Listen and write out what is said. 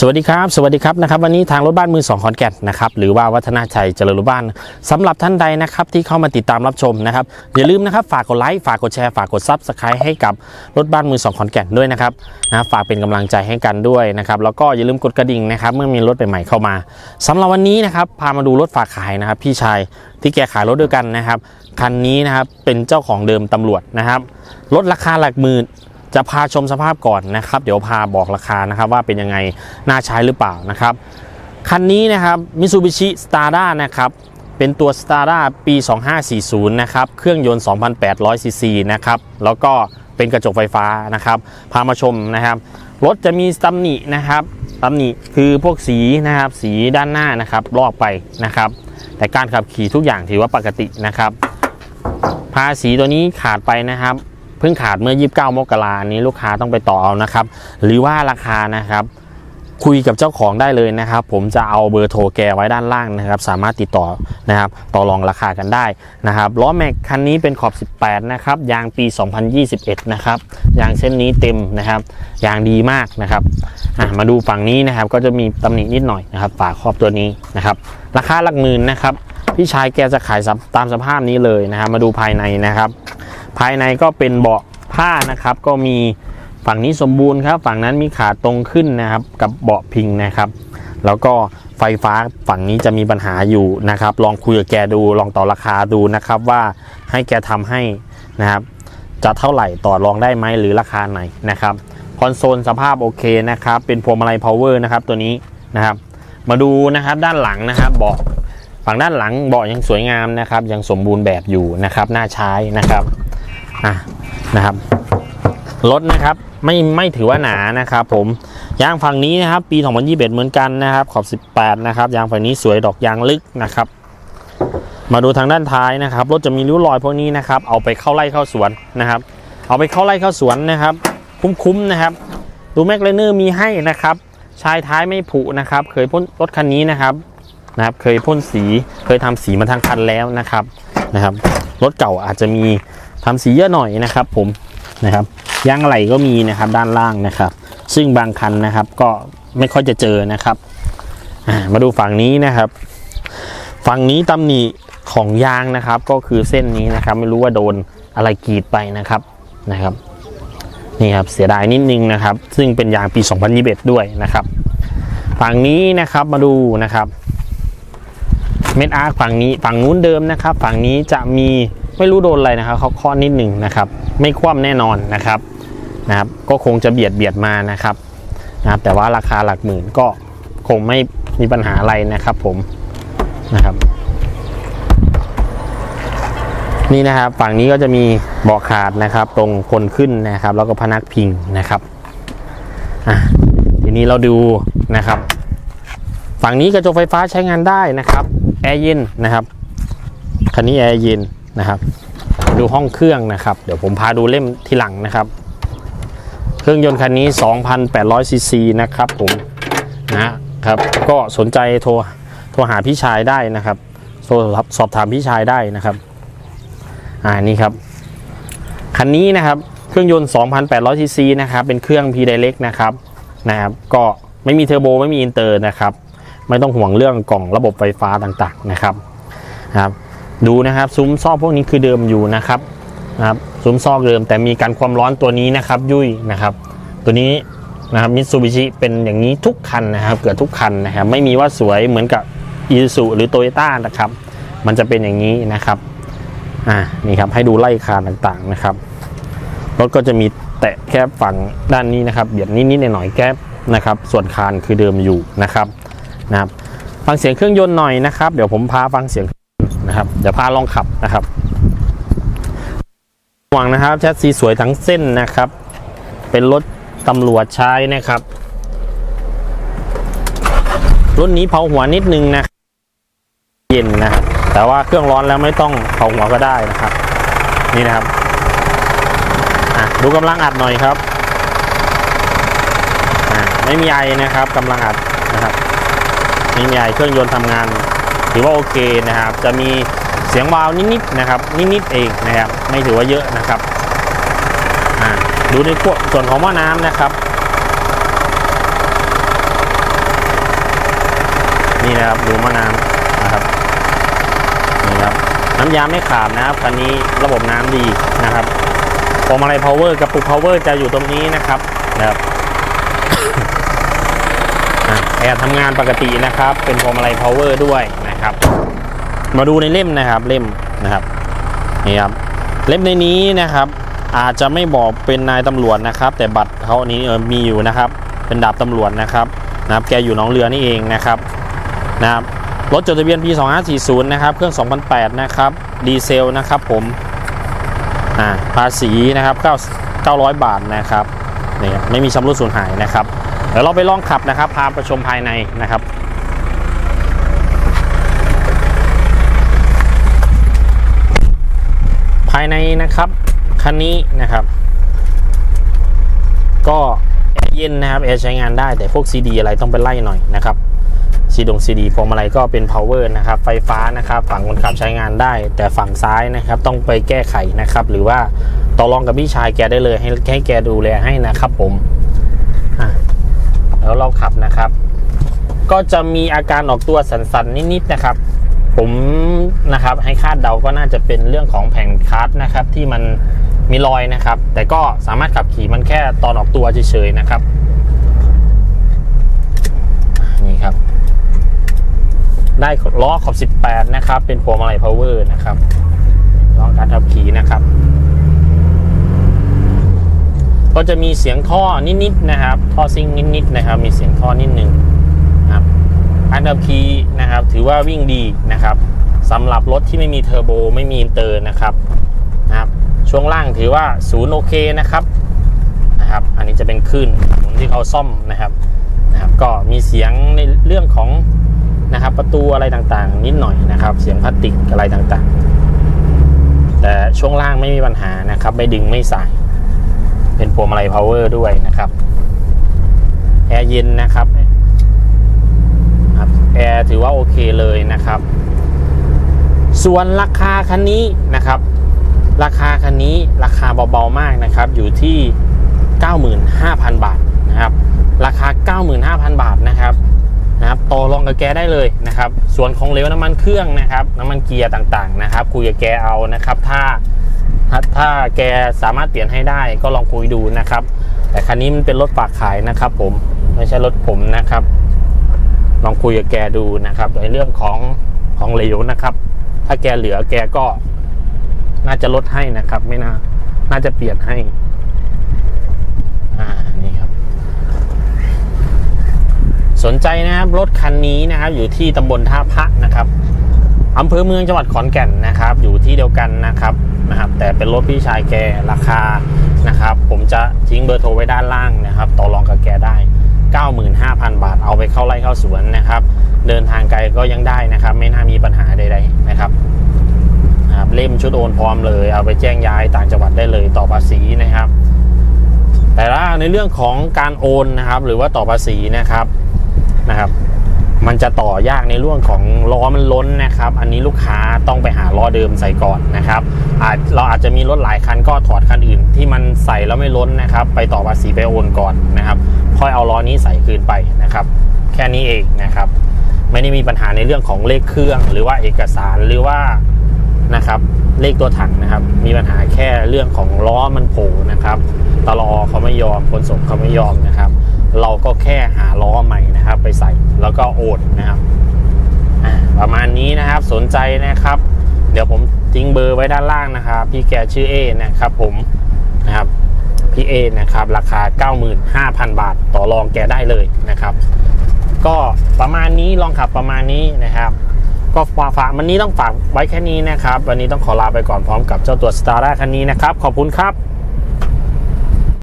สวัสดีครับสวัสดีครับนะครับวันนี้ทางรถบ้านมือสองขอนแก่นนะครับหรือว่าวัฒนาชัยเจริญรถบ้านสำหรับท่านใดนะครับที่เข้ามาติดตามรับชมนะครับอย่าลืมนะครับฝากกดไลค์ฝากกดแชร์ฝากกดซับสไครต์ให้กับรถบ้านมือสองขอนแก่นด้วยนะครับนะฝากเป็นกำลังใจให้กันด้วยนะครับแล้วก็อย่าลืมกดกระดิ่งนะครับเมื่อมีรถใหม่ๆเข้ามาสำหรับวันนี้นะครับพามาดูรถฝากขายนะครับพี่ชายที่แกขายรถด้วยกันนะครับคันนี้นะครับเป็นเจ้าของเดิมตำรวจนะครับรถราคาหลักหมื่น จะพาชมสภาพก่อนนะครับ เดี๋ยวพาบอกราคานะครับว่าเป็นยังไงน่าใช้หรือเปล่านะครับ คันนี้นะครับมิ t ูบิชิสตาร์ด้านะครับเป็นตัว s t a r d a ปี 2540 นะครับ เครื่องยนต์ 2,800 ซีซีนะครับ แล้วก็เป็นกระจกไฟฟ้านะครับ พามาชมนะครับ รถจะมีตำหนินะครับตำหนิคือพวกสีนะครับ สีด้านหน้านะครับ ลอกไปนะครับ แต่การขับขี่ทุกอย่างถือว่าปกตินะครับ ภาษีตัวนี้ขาดไปนะครับ เพิ่งขาดเมื่อ 29 มกรานี้ลูกค้าต้องไปต่อเอานะครับ หรือว่าราคานะครับ คุยกับเจ้าของได้เลยนะครับ ผมจะเอาเบอร์โทรแกไว้ด้านล่างนะครับ สามารถติดต่อนะครับ ต่อรองราคากันได้นะครับล้อแม็กคันนี้เป็นขอบ 18 นะครับ ยางปี 2021 นะครับ ยางเส้นนี้เต็มนะครับ ยางดีมากนะครับมาดูฝั่งนี้นะครับ ก็จะมีตำหนินิดหน่อยนะครับฝาครอบตัวนี้นะครับ ราคาหลักหมื่นนะครับพี่ชายแกจะขายตามสภาพนี้เลยนะครับ มาดูภายในนะครับ ภายในก็เป็นเบาะผ้านะครับ ก็มีฝั่งนี้สมบูรณ์ครับ ฝั่งนั้นมีขาตรงขึ้นนะครับ กับเบาะพิงนะครับ แล้วก็ไฟฟ้าฝั่งนี้จะมีปัญหาอยู่นะครับ ลองคุยกับแกดูลองต่อราคาดูนะครับ ว่าให้แกทำให้นะครับ จะเท่าไหร่ต่อรองได้ไหมหรือราคาไหนนะครับคอนโซลสภาพโอเคนะครับ เป็นพวงมาลัยพาวเวอร์นะครับตัวนี้นะครับ มาดูนะครับด้านหลังนะครับเบาะฝั่งด้านหลังเบาะยังสวยงามนะครับ ยังสมบูรณ์แบบอยู่นะครับน่าใช้นะครับ อะนะครับรถนะครับไม่ไม่ถือว่าหนานะครับผมยางฝั่งนี้นะครับ ปี 2021 เหมือนกันนะครับ ขอบ 18 นะครับ ยางฝั่งนี้สวยดอกยางลึกนะครับ มาดูทางด้านท้ายนะครับรถจะมีริ้วรอยพวกนี้นะครับ เอาไปเข้าไร่เข้าสวนนะครับ เอาไปเข้าไร่เข้าสวนนะครับ คุ้มๆนะครับ ดูแม็กเลเนอร์มีให้นะครับ ชายท้ายไม่ผุนะครับ เคยพ่นรถคันนี้นะครับนะครับ เคยพ่นสีเคยทำสีมาทางคันแล้วนะครับนะครับรถเก่าอาจจะมี ทำสีเยอะหน่อยนะครับผมนะครับยางอะไหล่ก็มีนะครับด้านล่างนะครับ ซึ่งบางคันนะครับก็ไม่ค่อยจะเจอนะครับมาดูฝั่งนี้นะครับ ฝั่งนี้ตำหนิของยางนะครับ ก็คือเส้นนี้นะครับ ไม่รู้ว่าโดนอะไรกรีดไปนะครับนะครับนี่ครับเสียดายนิดนึงนะครับ ซึ่งเป็นยางปี 2021 ด้วยนะครับ ฝั่งนี้นะครับมาดูนะครับเม็ดอาร์ฝั่งนี้ฝั่งนู้นเดิมนะครับ ฝั่งนี้จะมี ไม่รู้โดนอะไรนะครับเขาข้อนิดหนึ่งนะครับ ไม่คว่ำแน่นอนนะครับนะครับ ก็คงจะเบียดเบียดมานะครับนะครับ แต่ว่าราคาหลักหมื่นก็คงไม่มีปัญหาอะไรนะครับ ผมนะครับ นี่นะครับ ฝั่งนี้ก็จะมีเบาะขาดนะครับ ตรงคนขึ้นนะครับ แล้วก็พนักพิงนะครับอะทีนี้เราดูนะครับ ฝั่งนี้กระจกไฟฟ้าใช้งานได้นะครับแอร์เย็นนะครับคันนี้แอร์เย็น นะครับ ดูห้องเครื่องนะครับ เดี๋ยวผมพาดูเล่มที่หลังนะครับ เครื่องยนต์คันนี้ 2,800ซีซีนะครับผมนะครับก็สนใจโทรโทรหาพี่ชายได้นะครับโทรสอบถามพี่ชายได้นะครับอ่านี่ครับคันนี้นะครับเครื่องยนต์ 2,800ซีซีนะครับเป็นเครื่อง P Direct นะครับนะครับ ก็ไม่มีเทอร์โบไม่มีอินเตอร์นะครับ ไม่ต้องห่วงเรื่องกล่องระบบไฟฟ้าต่างๆนะครับนะครับ ดูนะครับซุ้มซอกพวกนี้คือเดิมอยู่นะครับนะครับซุ้มซอกเดิมแต่มีการความร้อนตัวนี้นะครับยุ่ยนะครับ ตัวนี้นะครับมิตซูบิชิเป็นอย่างนี้ทุกคันนะครับเกือบทุกคันนะครับไม่มีว่าสวยเหมือนกับอีซูหรือโตโยต้านะครับ มันจะเป็นอย่างนี้นะครับอ่านี่ครับให้ดูไล่คานต่างๆนะครับรถก็จะมีแตะแค่ฝั่งด้านนี้นะครับเบียดนิดๆหน่อยๆแก๊บนะครับ ส่วนคานคือเดิมอยู่นะครับนะครับ ฟังเสียงเครื่องยนต์หน่อยนะครับ เดี๋ยวผมพาฟังเสียง นะครับเดี๋ยวพาลองขับนะครับหวังนะครับแชสซีสวยทั้งเส้นนะครับ เป็นรถตำรวจใช้นะครับรุ่นนี้เผาหัวนิดนึงนะเย็นนะครับแต่ว่าเครื่องร้อนแล้วไม่ต้องเผาหัวก็ได้นะครับ นี่นะครับดูกำลังอัดหน่อยครับไม่มีไอนะครับกำลังอัดนะครับไม่มีไอเครื่องยนต์ทำงาน ถือว่าโอเคนะครับ จะมีเสียงวาวนิดๆนะครับ นิดๆเองนะครับ ไม่ถือว่าเยอะนะครับดูในพวกส่วนของหม้อน้ำนะครับ นี่นะครับดูมะนาวนะครับนี่ครับน้ำยาไม่ขาดนะครับคันนี้ระบบน้ำดีนะครับพวงมาลัยพาวเวอร์กับปุกพาวเวอร์จะอยู่ตรงนี้นะครับนะครับแอร์ทำงานปกตินะครับ เป็นพวงมาลัยพาวเวอร์ด้วย นะครับ มาดูในเล่มนะครับเล่มนะครับนี่ครับเล่มในนี้นะครับอาจจะไม่บอกเป็นนายตำรวจนะครับ แต่บัตรเขานี้เออมีอยู่นะครับ เป็นดาบตำรวจนะครับนะครับ แกอยู่หนองเรือนี่เองนะครับนะครับรถจดทะเบียนปี 2540 นะครับ เครื่อง 2008 นะครับ ดีเซลนะครับผมอ่าภาษีนะครับ9 900 บาทนะครับนี่ครับไม่มีชำรุดสูญหายนะครับ เดี๋ยวเราไปลองขับนะครับ พาไปชมภายในนะครับายในนะครับคันนี้นะครับ ก็แอร์เย็นนะครับแอร์ใช้งานได้แต่พวก CD อะไรต้องไปไล่หน่อยนะครับซีดงซีดีพวงมาลัยก็เป็น power นะครับไฟฟ้านะครับ ฝั่งคนขับใช้งานได้ แต่ฝั่งซ้ายนะครับ ต้องไปแก้ไขนะครับ หรือว่าต่อรองกับพี่ชายแกได้เลย ให้ให้แกดูแลให้นะครับผมแล้วเราขับนะครับ ก็จะมีอาการออกตัวสันๆนิดๆนะครับ ผมนะครับให้คาดเดาก็น่าจะเป็นเรื่องของแผงคาร์ดนะครับที่มันมีรอยนะครับ แต่ก็สามารถขับขี่มันแค่ตอนออกตัวเฉยๆนะครับ นี่ครับ ได้ล้อขอบ 18 นะครับ เป็นพวงมาลัยพาวเวอร์นะครับล้อการขับขี่นะครับ ก็จะมีเสียงท่อนิดๆนะครับ ท่อซิ่งนิดๆนะครับ มีเสียงท่อนิดนึง การขับขี่นะครับ ถือว่าวิ่งดีนะครับสำหรับรถที่ไม่มีเทอร์โบไม่มีอินเตอร์นะครับนะครับ ช่วงล่างถือว่าศูนย์โอเคนะครับนะครับ อันนี้จะเป็นคลื่นหมุนที่เขาซ่อมนะครับนะครับ ก็มีเสียงในเรื่องของนะครับ ประตูอะไรต่างๆ นิดหน่อยนะครับ เสียงพลาสติกอะไรต่างๆ แต่ช่วงล่างไม่มีปัญหานะครับ ไม่ดึงไม่สาย เป็นพวงมาลัยพาวเวอร์ด้วยนะครับแอร์เย็นนะครับ แอร์ถือว่าโอเคเลยนะครับ ส่วนราคาคันนี้นะครับ ราคาคันนี้ราคาเบาๆมากนะครับ อยู่ที่ 95,000 บาทนะครับ ราคา 95,000 บาทนะครับนะครับต่อรองกับแกได้เลยนะครับ ส่วนของเหลวน้ำมันเครื่องนะครับ น้ำมันเกียร์ต่างๆนะครับ คุยกับแกเอานะครับ ถ้าถ้าถ้าแกสามารถเปลี่ยนให้ได้ก็ลองคุยดูนะครับ แต่คันนี้มันเป็นรถฝากขายนะครับ ผมไม่ใช่รถผมนะครับ ลองคุยกับแกดูนะครับในเรื่องของของเหลวนะครับ ถ้าแกเหลือแกก็น่าจะลดให้นะครับ ไม่น่า น่าจะเปลี่ยนให้ อ่า นี่ครับ สนใจนะครับรถคันนี้นะครับ อยู่ที่ตำบลท่าพระนะครับอำเภอเมืองจังหวัดขอนแก่นนะครับ อยู่ที่เดียวกันนะครับนะครับ แต่เป็นรถพี่ชายแกราคานะครับ ผมจะทิ้งเบอร์โทรไว้ด้านล่างนะครับ ต่อรองกับแกได้ 95,000 บาท เอาไปเข้าไร่เข้าสวนนะครับ เดินทางไกลก็ยังได้นะครับ ไม่น่ามีปัญหาใดๆนะครับครับเล่มชุดโอนพร้อมเลย เอาไปแจ้งย้ายต่างจังหวัดได้เลยต่อภาษีนะครับ แต่ละในเรื่องของการโอนนะครับ หรือว่าต่อภาษีนะครับนะครับ มันจะต่อยากในเรื่องของล้อมันล้นนะครับ อันนี้ลูกค้าต้องไปหาล้อเดิมใส่ก่อนนะครับอาจเราอาจจะมีรถหลายคันก็ถอดคันอื่น ที่มันใส่แล้วไม่ล้นนะครับ ไปต่อภาษีไปโอนก่อนนะครับค่อยเอาล้อนี้ใส่คืนไปนะครับ แค่นี้เองนะครับ ไม่ได้มีปัญหาในเรื่องของเลขเครื่อง หรือว่าเอกสารหรือว่านะครับ เลขตัวถังนะครับ มีปัญหาแค่เรื่องของล้อมันโผล่นะครับตลอเขาไม่ยอมขนส่งเขาไม่ยอมนะครับ เราก็แค่หาล้อใหม่นะครับ ไปใส่แล้วก็โอนนะครับประมาณนี้นะครับสนใจนะครับ เดี๋ยวผมทิ้งเบอร์ไว้ด้านล่างนะครับ พี่แกชื่อเอนะครับ ผมนะครับพี่เอนะครับ ราคา 95,000 บาท ต่อรองแกได้เลยนะครับ ก็ประมาณนี้ลองขับประมาณนี้นะครับ ก็ฝากวันนี้ต้องฝากไว้แค่นี้นะครับ วันนี้ต้องขอลาไปก่อนพร้อมกับเจ้าตัวสตาร์ดคันนี้นะครับ ขอบคุณครับ